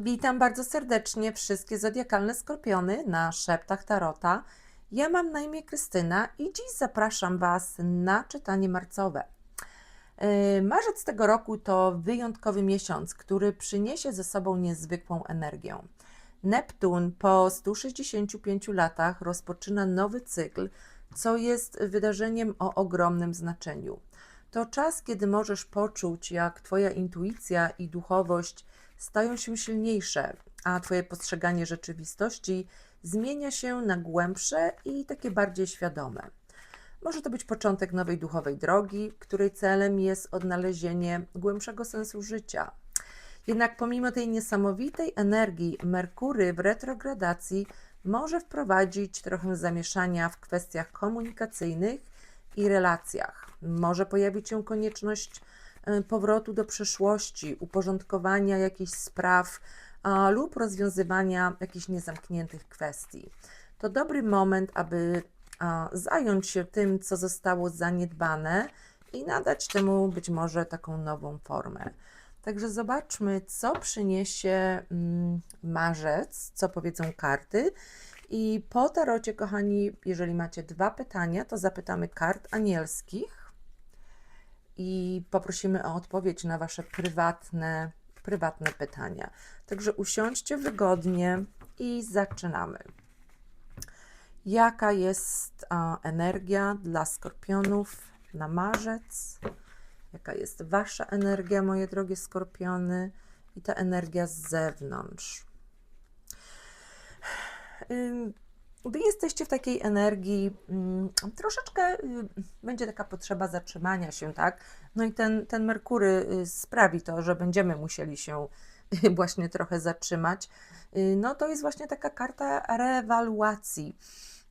Witam bardzo serdecznie wszystkie zodiakalne skorpiony na szeptach Tarota. Ja mam na imię Krystyna i dziś zapraszam Was na czytanie marcowe. Yy, Marzec tego roku to wyjątkowy miesiąc, który przyniesie ze sobą niezwykłą energię. Neptun po 165 latach rozpoczyna nowy cykl, co jest wydarzeniem o ogromnym znaczeniu. To czas, kiedy możesz poczuć, jak Twoja intuicja i duchowość stają się silniejsze, a Twoje postrzeganie rzeczywistości zmienia się na głębsze i takie bardziej świadome. Może to być początek nowej duchowej drogi, której celem jest odnalezienie głębszego sensu życia. Jednak pomimo tej niesamowitej energii, Merkury w retrogradacji może wprowadzić trochę zamieszania w kwestiach komunikacyjnych i relacjach. Może pojawić się konieczność powrotu do przeszłości, uporządkowania jakichś spraw a, lub rozwiązywania jakichś niezamkniętych kwestii. To dobry moment, aby a, zająć się tym, co zostało zaniedbane i nadać temu być może taką nową formę. Także zobaczmy, co przyniesie mm, marzec, co powiedzą karty. I po tarocie, kochani, jeżeli macie dwa pytania, to zapytamy kart anielskich i poprosimy o odpowiedź na Wasze prywatne, prywatne pytania. Także usiądźcie wygodnie i zaczynamy. Jaka jest energia dla skorpionów na marzec? Jaka jest Wasza energia, moje drogie skorpiony? I ta energia z zewnątrz. Wy jesteście w takiej energii, mm, troszeczkę y, będzie taka potrzeba zatrzymania się, tak? No i ten, ten Merkury y, sprawi to, że będziemy musieli się właśnie trochę zatrzymać. Y, No to jest właśnie taka karta rewaluacji.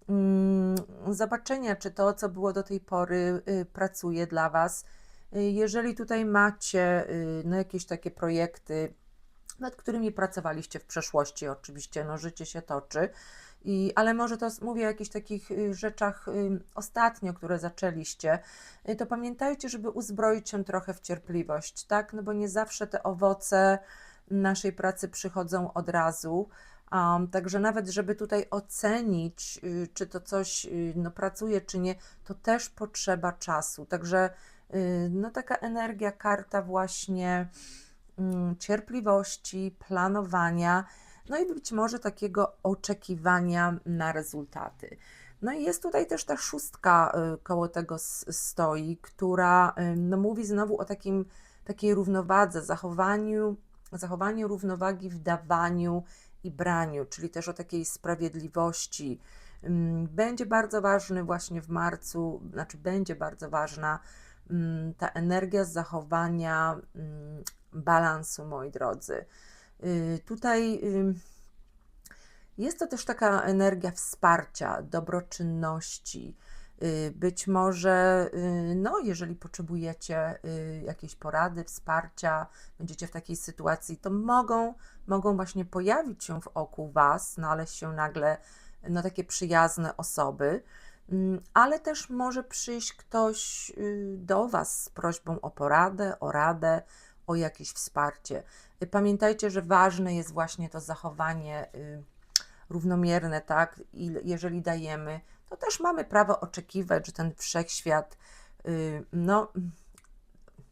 Mm, Zobaczenia, czy to, co było do tej pory, y, pracuje dla Was. Y, Jeżeli tutaj macie y, no, jakieś takie projekty, nad którymi pracowaliście w przeszłości, oczywiście, no życie się toczy, i, ale może to mówię o jakichś takich y, rzeczach y, ostatnio, które zaczęliście, y, to pamiętajcie, żeby uzbroić się trochę w cierpliwość, tak? No bo nie zawsze te owoce naszej pracy przychodzą od razu. Um, także nawet, żeby tutaj ocenić, czy to coś no, pracuje, czy nie, to też potrzeba czasu. Także no, taka energia, karta właśnie mm, cierpliwości, planowania, no i być może takiego oczekiwania na rezultaty. No i jest tutaj też ta szóstka y, koło tego stoi, która y, no, mówi znowu o takim, takiej równowadze, zachowaniu, zachowaniu równowagi w dawaniu i braniu, czyli też o takiej sprawiedliwości. Ym, Będzie bardzo ważny właśnie w marcu, znaczy będzie bardzo ważna ym, ta energia zachowania ym, balansu, moi drodzy. Y, Tutaj ym, jest to też taka energia wsparcia, dobroczynności. Y, Być może, y, no, jeżeli potrzebujecie y, jakiejś porady, wsparcia, będziecie w takiej sytuacji, to mogą, mogą właśnie pojawić się wokół Was, znaleźć się nagle no, takie przyjazne osoby, Mm, ale też może przyjść ktoś y, do Was z prośbą o poradę, o radę, o jakieś wsparcie. Y, Pamiętajcie, że ważne jest właśnie to zachowanie y, równomierne, tak? I jeżeli dajemy, to też mamy prawo oczekiwać, że ten wszechświat, y, no,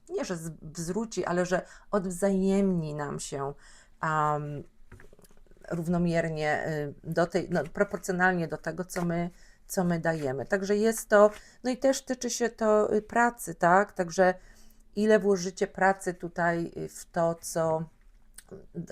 nie że zwróci, ale że odwzajemni nam się um, równomiernie do tej, no, proporcjonalnie do tego, co my, co my dajemy. Także jest to, no i też tyczy się to pracy, tak? Także ile włożycie pracy tutaj y, w to, co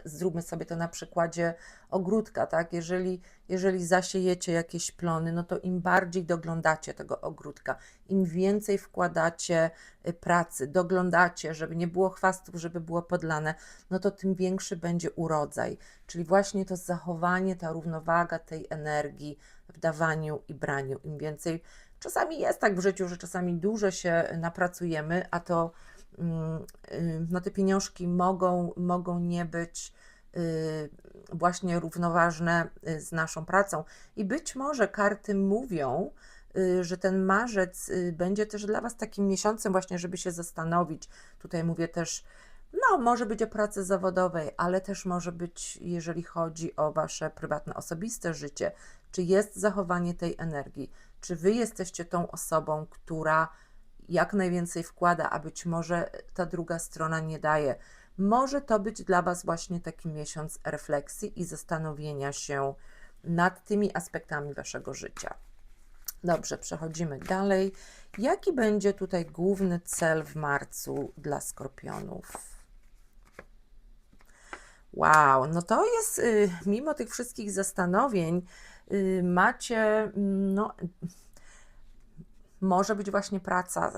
zróbmy sobie to na przykładzie ogródka, tak? Jeżeli, jeżeli zasiejecie jakieś plony, no to im bardziej doglądacie tego ogródka, im więcej wkładacie y, pracy, doglądacie, żeby nie było chwastów, żeby było podlane, no to tym większy będzie urodzaj. Czyli właśnie to zachowanie, ta równowaga tej energii w dawaniu i braniu. Im więcej, czasami jest tak w życiu, że czasami dużo się napracujemy, a to y, no te pieniążki mogą, mogą nie być y, właśnie równoważne z naszą pracą. I być może karty mówią, że ten marzec będzie też dla Was takim miesiącem właśnie, żeby się zastanowić. Tutaj mówię też No, może być o pracy zawodowej, ale też może być, jeżeli chodzi o wasze prywatne, osobiste życie, czy jest zachowanie tej energii, czy wy jesteście tą osobą, która jak najwięcej wkłada, a być może ta druga strona nie daje. Może to być dla Was właśnie taki miesiąc refleksji i zastanowienia się nad tymi aspektami Waszego życia. Dobrze, przechodzimy dalej. Jaki będzie tutaj główny cel w marcu dla skorpionów? Wow, no to jest, y, mimo tych wszystkich zastanowień, y, macie, mm, no, może być właśnie praca,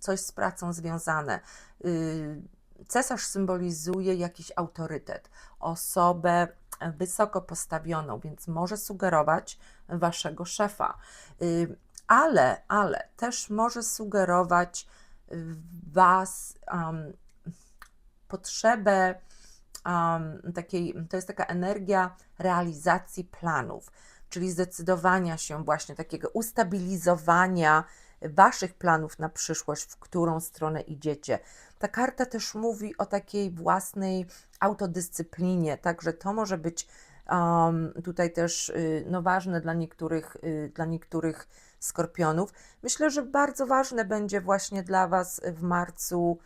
coś z pracą związane. Y, Cesarz symbolizuje jakiś autorytet, osobę wysoko postawioną, więc może sugerować waszego szefa. Y, Ale, ale też może sugerować was um, potrzebę um, takiej, to jest taka energia realizacji planów, czyli zdecydowania się właśnie takiego ustabilizowania waszych planów na przyszłość, w którą stronę idziecie. Ta karta też mówi o takiej własnej autodyscyplinie, także to może być um, tutaj też y, no, ważne dla niektórych, y, dla niektórych skorpionów. Myślę, że bardzo ważne będzie właśnie dla Was w marcu.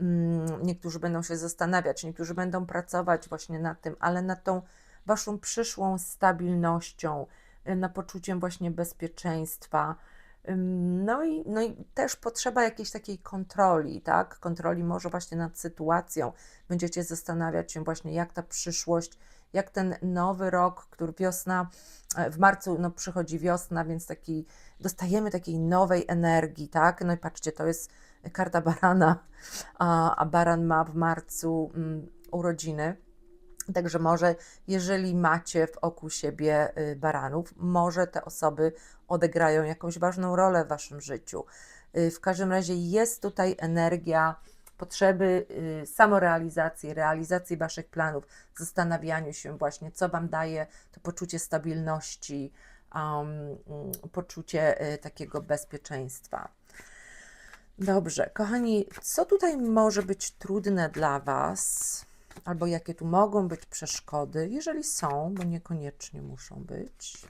mm, Niektórzy będą się zastanawiać, niektórzy będą pracować właśnie nad tym, ale nad tą Waszą przyszłą stabilnością, y, na poczuciem właśnie bezpieczeństwa. No i, no i też potrzeba jakiejś takiej kontroli, tak? Kontroli może właśnie nad sytuacją. Będziecie zastanawiać się właśnie, jak ta przyszłość, jak ten nowy rok, który wiosna, e, w marcu no, przychodzi wiosna, więc taki, dostajemy takiej nowej energii, tak? No i patrzcie, to jest karta barana, a, a baran ma w marcu mm, urodziny. Także może, jeżeli macie w oku siebie y, baranów, może te osoby odegrają jakąś ważną rolę w waszym życiu. Y, W każdym razie jest tutaj energia potrzeby y, samorealizacji, realizacji waszych planów, zastanawianiu się właśnie, co wam daje to poczucie stabilności, um, mm, poczucie takiego bezpieczeństwa. Dobrze, kochani, co tutaj może być trudne dla Was, albo jakie tu mogą być przeszkody, jeżeli są, bo niekoniecznie muszą być.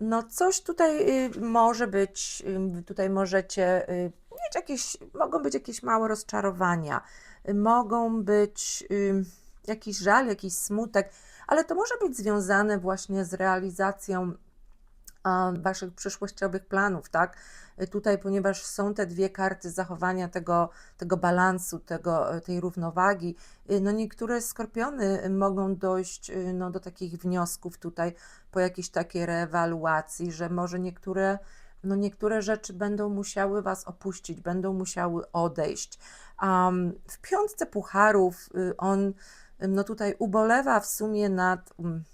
No, coś tutaj y, może być, y, tutaj możecie y, mieć jakieś, mogą być jakieś małe rozczarowania, mogą być jakiś żal, jakiś smutek, ale to może być związane właśnie z realizacją waszych przyszłościowych planów, tak? Tutaj, ponieważ są te dwie karty zachowania tego, tego balansu, tego, tej równowagi, no niektóre skorpiony mogą dojść no, do takich wniosków tutaj po jakiejś takiej reewaluacji, że może niektóre, no niektóre rzeczy będą musiały was opuścić, będą musiały odejść. Um, w piątce pucharów y, on no tutaj ubolewa w sumie nad. Um,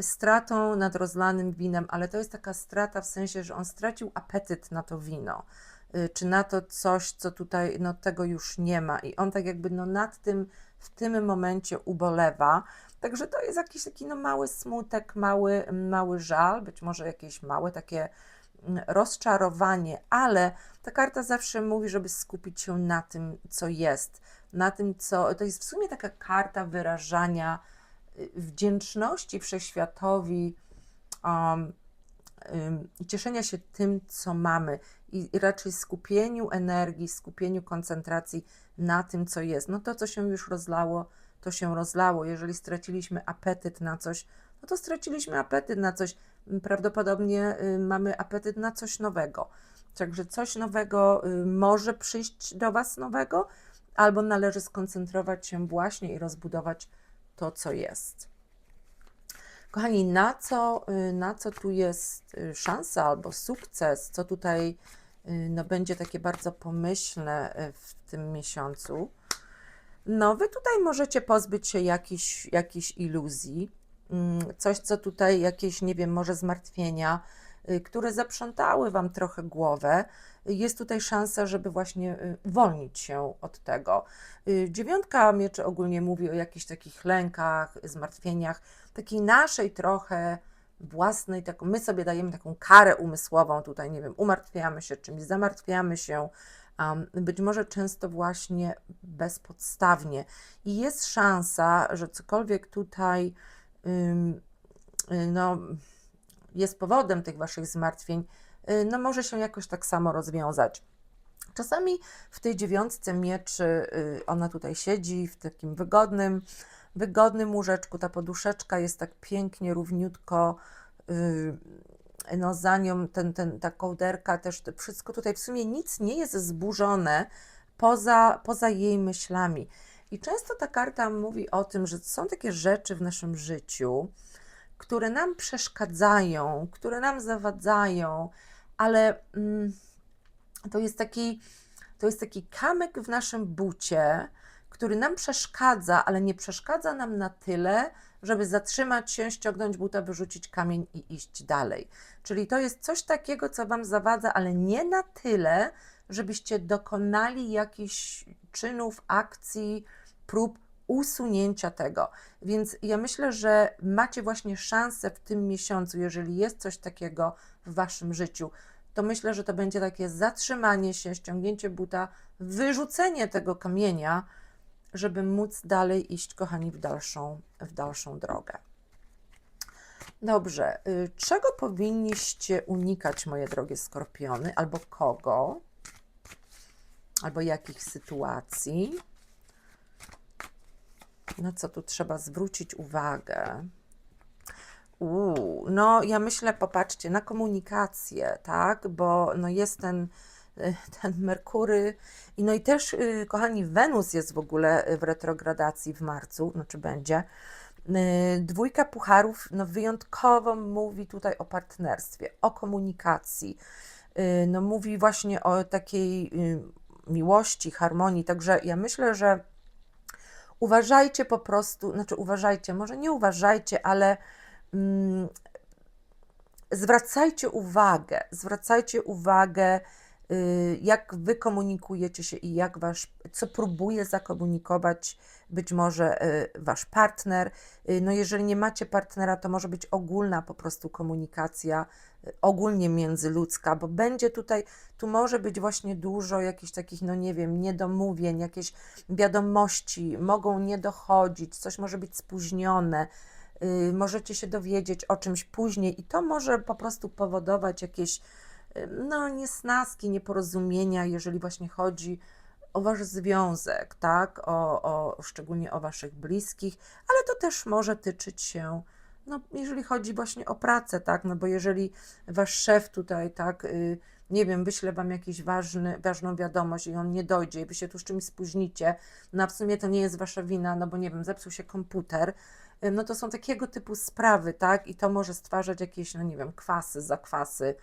stratą nad rozlanym winem, ale to jest taka strata w sensie, że on stracił apetyt na to wino, y, czy na to coś, co tutaj, no tego już nie ma i on tak jakby no nad tym w tym momencie ubolewa. Także to jest jakiś taki no mały smutek, mały, mały żal, być może jakieś małe takie mm, rozczarowanie, ale ta karta zawsze mówi, żeby skupić się na tym, co jest, na tym, co. To jest w sumie taka karta wyrażania wdzięczności wszechświatowi um, cieszenia się tym, co mamy, i raczej skupieniu energii, skupieniu koncentracji na tym, co jest. No to, co się już rozlało, to się rozlało. Jeżeli straciliśmy apetyt na coś, no to straciliśmy apetyt na coś. Prawdopodobnie y, mamy apetyt na coś nowego. Także coś nowego y, może przyjść do Was nowego, albo należy skoncentrować się właśnie i rozbudować to, co jest. Kochani, na co, y, na co tu jest y, szansa albo sukces, co tutaj y, no, będzie takie bardzo pomyślne w tym miesiącu? No, wy tutaj możecie pozbyć się jakichś, jakichś iluzji, mm, coś, co tutaj, jakieś, nie wiem, może zmartwienia, które zaprzątały wam trochę głowę. Y, Jest tutaj szansa, żeby właśnie y, uwolnić się od tego. Y, Dziewiątka mieczy ogólnie mówi o jakichś takich lękach, zmartwieniach, takiej naszej trochę własnej, taką, my sobie dajemy taką karę umysłową tutaj, nie wiem, umartwiamy się czymś, zamartwiamy się, um, być może często właśnie bezpodstawnie. I jest szansa, że cokolwiek tutaj ym, y, no, jest powodem tych Waszych zmartwień, y, no może się jakoś tak samo rozwiązać. Czasami w tej dziewiątce mieczy y, ona tutaj siedzi w takim wygodnym, wygodnym łóżeczku. Ta poduszeczka jest tak pięknie, równiutko. y, No, za nią ten, ten, ta kołderka też, wszystko tutaj w sumie nic nie jest zburzone poza, poza jej myślami. I często ta karta mówi o tym, że są takie rzeczy w naszym życiu, które nam przeszkadzają, które nam zawadzają, ale mm, to jest taki, to jest taki kamyk w naszym bucie, który nam przeszkadza, ale nie przeszkadza nam na tyle, żeby zatrzymać się, ściągnąć buta, wyrzucić kamień i iść dalej. Czyli to jest coś takiego, co Wam zawadza, ale nie na tyle, żebyście dokonali jakichś czynów, akcji, prób usunięcia tego. Więc ja myślę, że macie właśnie szansę w tym miesiącu, jeżeli jest coś takiego w Waszym życiu, to myślę, że to będzie takie zatrzymanie się, ściągnięcie buta, wyrzucenie tego kamienia, żeby móc dalej iść, kochani, w dalszą, w dalszą drogę. Dobrze, y, czego powinniście unikać, moje drogie skorpiony, albo kogo, albo jakich sytuacji? Na co tu trzeba zwrócić uwagę? No ja myślę, popatrzcie, na komunikację, tak, bo no jest ten, y, ten Merkury i no i też, y, kochani, Wenus jest w ogóle w retrogradacji w marcu, znaczy będzie. Y, Dwójka pucharów, no wyjątkowo mówi tutaj o partnerstwie, o komunikacji, no mówi właśnie o takiej miłości, harmonii, także ja myślę, że uważajcie po prostu, znaczy uważajcie, może nie uważajcie, ale mm, zwracajcie uwagę, zwracajcie uwagę, jak wy komunikujecie się i jak wasz, co próbuje zakomunikować być może y, wasz partner. Y, No jeżeli nie macie partnera, to może być ogólna po prostu komunikacja, y, ogólnie międzyludzka, bo będzie tutaj, tu może być właśnie dużo jakichś takich, no nie wiem, niedomówień, jakieś wiadomości mogą nie dochodzić, coś może być spóźnione, y, możecie się dowiedzieć o czymś później i to może po prostu powodować jakieś y, no, niesnaski, nieporozumienia, jeżeli właśnie chodzi o wasz związek, tak? O, o, szczególnie o waszych bliskich, ale to też może tyczyć się, no, jeżeli chodzi właśnie o pracę, tak? No bo jeżeli wasz szef tutaj, tak, y, nie wiem, wyśle wam ważny, ważną wiadomość i on nie dojdzie i wy się tu z czymś spóźnicie, no a w sumie to nie jest wasza wina, no bo nie wiem, zepsuł się komputer, y, no to są takiego typu sprawy, tak? I to może stwarzać jakieś, no nie wiem, kwasy, zakwasy,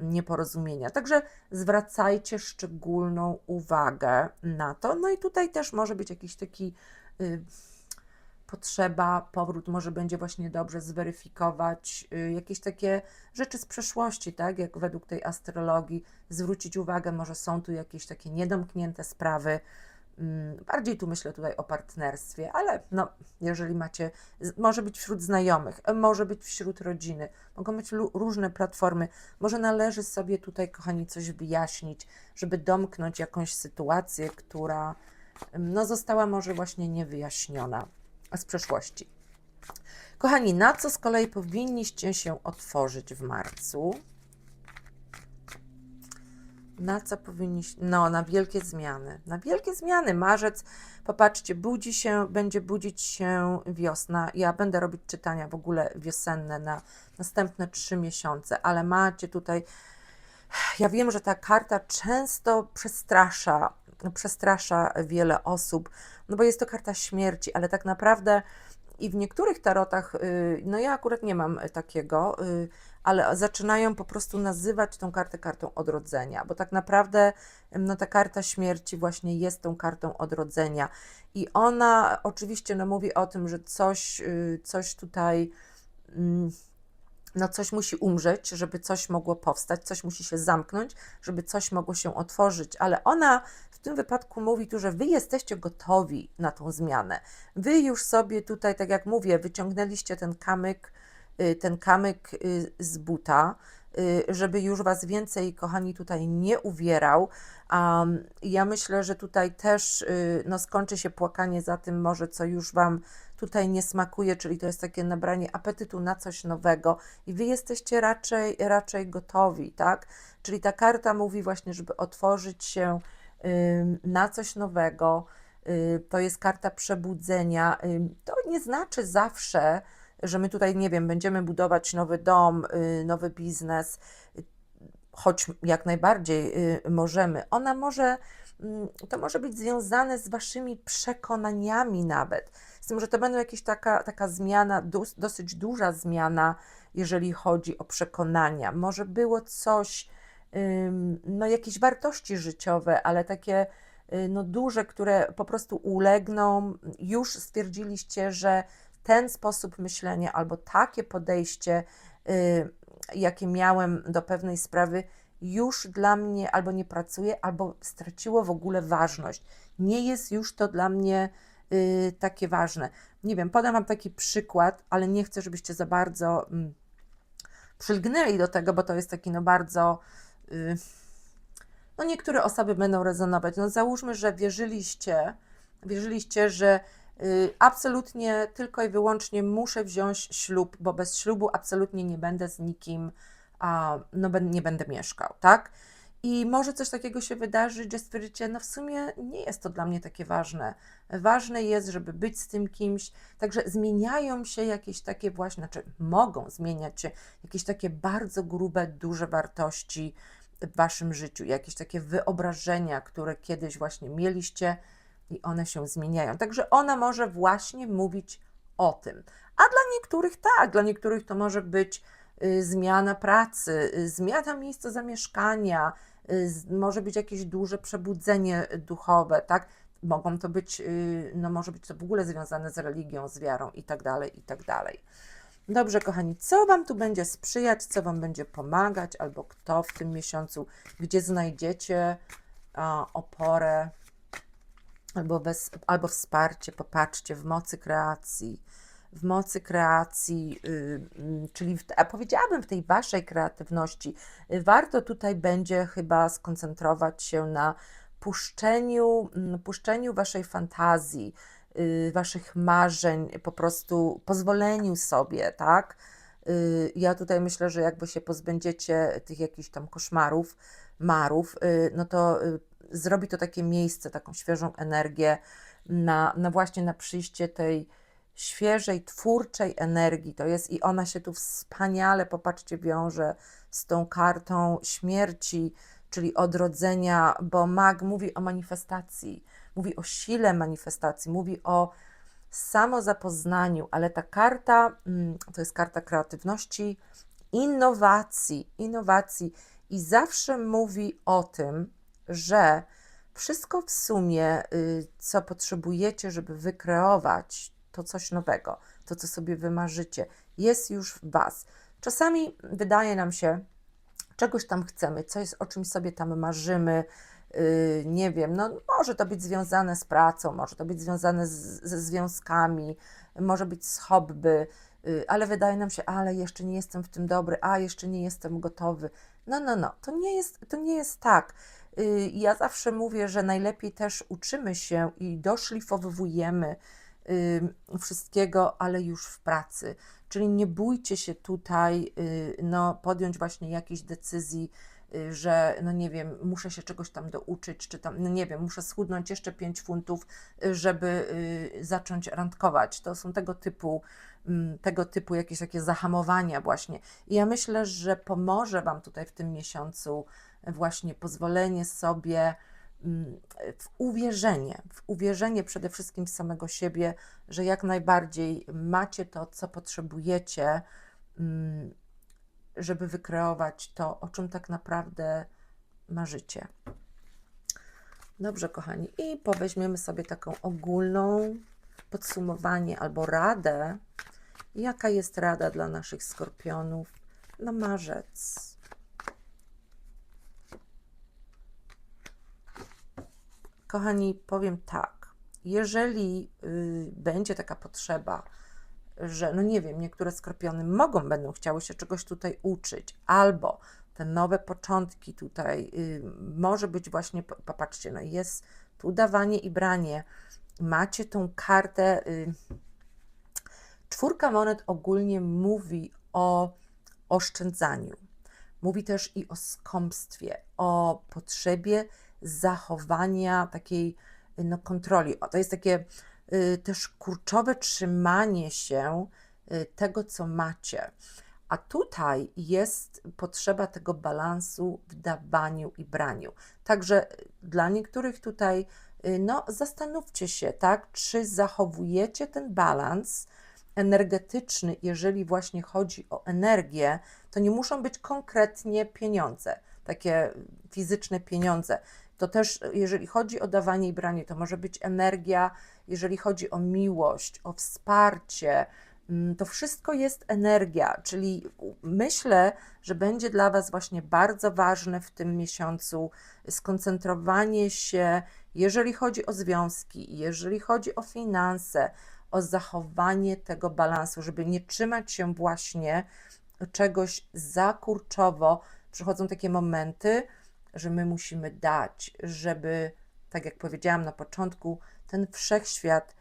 nieporozumienia. Także zwracajcie szczególną uwagę na to. No i tutaj też może być jakiś taki y, potrzeba, powrót, może będzie właśnie dobrze zweryfikować y, jakieś takie rzeczy z przeszłości, tak? Jak według tej astrologii zwrócić uwagę, może są tu jakieś takie niedomknięte sprawy. Mm, Bardziej tu myślę tutaj o partnerstwie, ale no, jeżeli macie, może być wśród znajomych, może być wśród rodziny, mogą być różne platformy. Może należy sobie tutaj, kochani, coś wyjaśnić, żeby domknąć jakąś sytuację, która em, no, została może właśnie niewyjaśniona z przeszłości. Kochani, na co z kolei powinniście się otworzyć w marcu? Na co powinniście? No, na wielkie zmiany. Na wielkie zmiany. Marzec, popatrzcie, budzi się, będzie budzić się wiosna. Ja będę robić czytania w ogóle wiosenne na następne trzy miesiące, ale macie tutaj. Ja wiem, że ta karta często przestrasza, przestrasza wiele osób, no bo jest to karta śmierci, ale tak naprawdę i w niektórych tarotach, y, no ja akurat nie mam takiego, y, ale zaczynają po prostu nazywać tą kartę kartą odrodzenia, bo tak naprawdę no, ta karta śmierci właśnie jest tą kartą odrodzenia i ona oczywiście no, mówi o tym, że coś, y, coś tutaj mm, no coś musi umrzeć, żeby coś mogło powstać, coś musi się zamknąć, żeby coś mogło się otworzyć, ale ona w tym wypadku mówi tu, że wy jesteście gotowi na tą zmianę. Wy już sobie tutaj, tak jak mówię, wyciągnęliście ten kamyk, ten kamyk y, z buta, y, żeby już Was więcej, kochani, tutaj nie uwierał. Um, ja myślę, że tutaj też y, no, skończy się płakanie za tym może, co już Wam tutaj nie smakuje, czyli to jest takie nabranie apetytu na coś nowego i Wy jesteście raczej, raczej gotowi, tak? Czyli ta karta mówi właśnie, żeby otworzyć się na coś nowego. Y, to jest karta przebudzenia. To nie znaczy zawsze, że my tutaj, nie wiem, będziemy budować nowy dom, y, nowy biznes, choć jak najbardziej y, możemy. Ona może, mm, to może być związane z waszymi przekonaniami nawet. Z tym, że to będą jakieś taka, taka zmiana, dosyć duża zmiana, jeżeli chodzi o przekonania. Może było coś, no jakieś wartości życiowe, ale takie y, no duże, które po prostu ulegną. Już stwierdziliście, że ten sposób myślenia albo takie podejście, y, jakie miałem do pewnej sprawy, już dla mnie albo nie pracuje, albo straciło w ogóle ważność. Nie jest już to dla mnie y, takie ważne. Nie wiem, podam Wam taki przykład, ale nie chcę, żebyście za bardzo mm, przylgnęli do tego, bo to jest taki no bardzo. Y, no niektóre osoby będą rezonować. No załóżmy, że wierzyliście, wierzyliście, że absolutnie tylko i wyłącznie muszę wziąć ślub, bo bez ślubu absolutnie nie będę z nikim, no nie będę mieszkał, tak? I może coś takiego się wydarzyć, że stwierdzicie, no w sumie nie jest to dla mnie takie ważne. Ważne jest, żeby być z tym kimś. Także zmieniają się jakieś takie właśnie, znaczy mogą zmieniać się jakieś takie bardzo grube, duże wartości w waszym życiu, jakieś takie wyobrażenia, które kiedyś właśnie mieliście i one się zmieniają. Także ona może właśnie mówić o tym. A dla niektórych tak, dla niektórych to może być y, zmiana pracy, y, zmiana miejsca zamieszkania, y, może być jakieś duże przebudzenie duchowe, tak? Mogą to być, no może być to w ogóle związane z religią, z wiarą i tak dalej, i tak dalej. Dobrze, kochani, co Wam tu będzie sprzyjać, co Wam będzie pomagać, albo kto w tym miesiącu, gdzie znajdziecie oporę, albo, bez, albo wsparcie, popatrzcie, w mocy kreacji, w mocy kreacji, y, mm, czyli w, a powiedziałabym w tej Waszej kreatywności, y, warto tutaj będzie chyba skoncentrować się na puszczeniu, mm, puszczeniu Waszej fantazji, y, Waszych marzeń, po prostu pozwoleniu sobie, tak? Ja tutaj myślę, że jakby się pozbędziecie tych jakichś tam koszmarów, marów, no to zrobi to takie miejsce, taką świeżą energię na, na właśnie na przyjście tej świeżej, twórczej energii. To jest i ona się tu wspaniale, popatrzcie, wiąże z tą kartą śmierci, czyli odrodzenia, bo mag mówi o manifestacji, mówi o sile manifestacji, mówi o samozapoznaniu, ale ta karta mm, to jest karta kreatywności, innowacji, innowacji i zawsze mówi o tym, że wszystko w sumie, y, co potrzebujecie, żeby wykreować to coś nowego, to co sobie wymarzycie, jest już w Was. Czasami wydaje nam się, czegoś tam chcemy, coś o czymś sobie tam marzymy, yy, nie wiem, no może to być związane z pracą, może to być związane z, ze związkami, może być z hobby, yy, ale wydaje nam się, ale jeszcze nie jestem w tym dobry, a jeszcze nie jestem gotowy. No, no, no, to nie jest, to nie jest tak. Yy, ja zawsze mówię, że najlepiej też uczymy się i doszlifowujemy yy, wszystkiego, ale już w pracy. Czyli nie bójcie się tutaj y, no, podjąć właśnie jakiejś decyzji, y, że no nie wiem, muszę się czegoś tam douczyć, czy tam, no nie wiem, muszę schudnąć jeszcze 5 funtów, y, żeby y, zacząć randkować. To są tego typu, mm, tego typu jakieś takie zahamowania właśnie. I ja myślę, że pomoże Wam tutaj w tym miesiącu właśnie pozwolenie sobie mm, w uwierzenie, w uwierzenie przede wszystkim w samego siebie, że jak najbardziej macie to, co potrzebujecie, mm, żeby wykreować to, o czym tak naprawdę marzycie. Dobrze, kochani, i poweźmiemy sobie taką ogólną podsumowanie albo radę. Jaka jest rada dla naszych skorpionów na marzec? Kochani, powiem tak. Jeżeli y, będzie taka potrzeba, że no nie wiem, niektóre skorpiony mogą, będą chciały się czegoś tutaj uczyć, albo te nowe początki tutaj y, może być właśnie, po- popatrzcie, no jest tu dawanie i branie. Macie tą kartę. Y, czwórka monet ogólnie mówi o oszczędzaniu. Mówi też i o skąpstwie, o potrzebie zachowania takiej y, no, kontroli. O, to jest takie y, też kurczowe trzymanie się y, tego, co macie. A tutaj jest potrzeba tego balansu w dawaniu i braniu. Także y, dla niektórych tutaj, y, no, zastanówcie się, tak, czy zachowujecie ten balans energetyczny, jeżeli właśnie chodzi o energię, to nie muszą być konkretnie pieniądze, takie fizyczne pieniądze. To też, jeżeli chodzi o dawanie i branie, to może być energia, jeżeli chodzi o miłość, o wsparcie, mm, to wszystko jest energia, czyli myślę, że będzie dla Was właśnie bardzo ważne w tym miesiącu skoncentrowanie się, jeżeli chodzi o związki, jeżeli chodzi o finanse, o zachowanie tego balansu, żeby nie trzymać się właśnie czegoś za kurczowo. Przychodzą takie momenty, że my musimy dać, żeby, tak jak powiedziałam na początku, ten wszechświat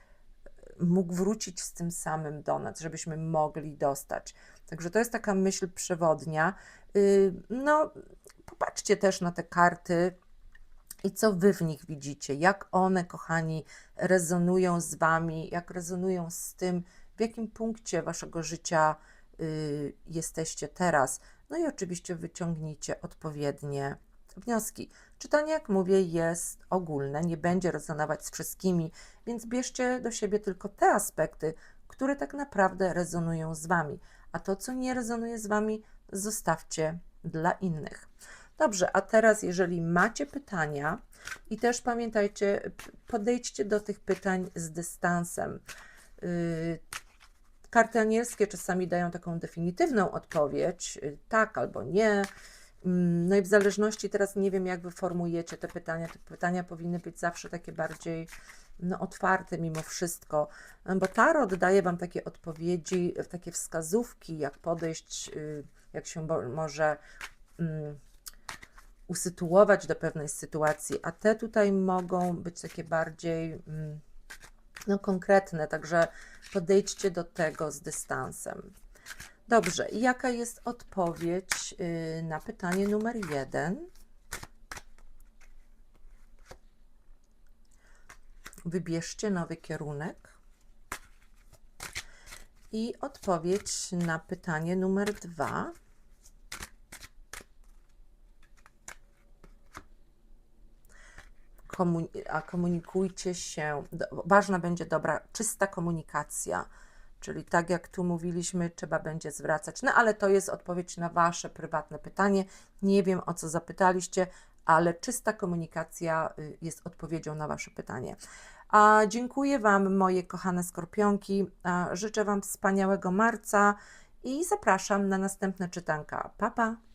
mógł wrócić z tym samym do nas, żebyśmy mogli dostać. Także to jest taka myśl przewodnia. Yy, No, popatrzcie też na te karty i co wy w nich widzicie, jak one, kochani, rezonują z wami, jak rezonują z tym, w jakim punkcie waszego życia y, jesteście teraz. No i oczywiście wyciągnijcie odpowiednie wnioski. Czytanie, jak mówię, jest ogólne, nie będzie rezonować z wszystkimi, więc bierzcie do siebie tylko te aspekty, które tak naprawdę rezonują z wami, a to, co nie rezonuje z wami, zostawcie dla innych. Dobrze, a teraz, jeżeli macie pytania, i też pamiętajcie, podejdźcie do tych pytań z dystansem. Yy, Karty anielskie czasami dają taką definitywną odpowiedź, y, tak albo nie. Mm, No i w zależności teraz nie wiem, jak wy formujecie te pytania. Te pytania powinny być zawsze takie bardziej no, otwarte mimo wszystko, bo tarot daje wam takie odpowiedzi, takie wskazówki, jak podejść, y, jak się może mm, usytuować do pewnej sytuacji, a te tutaj mogą być takie bardziej mm, no, konkretne, także podejdźcie do tego z dystansem. Dobrze, jaka jest odpowiedź y, na pytanie numer jeden? Wybierzcie nowy kierunek. I odpowiedź na pytanie numer dwa. Komuni- a komunikujcie się. Ważna będzie dobra, czysta komunikacja. Czyli tak jak tu mówiliśmy, trzeba będzie zwracać. No ale to jest odpowiedź na Wasze prywatne pytanie. Nie wiem o co zapytaliście, ale czysta komunikacja y, jest odpowiedzią na Wasze pytanie. A dziękuję Wam, moje kochane skorpionki. Życzę Wam wspaniałego marca i zapraszam na następne czytanka. Pa, pa!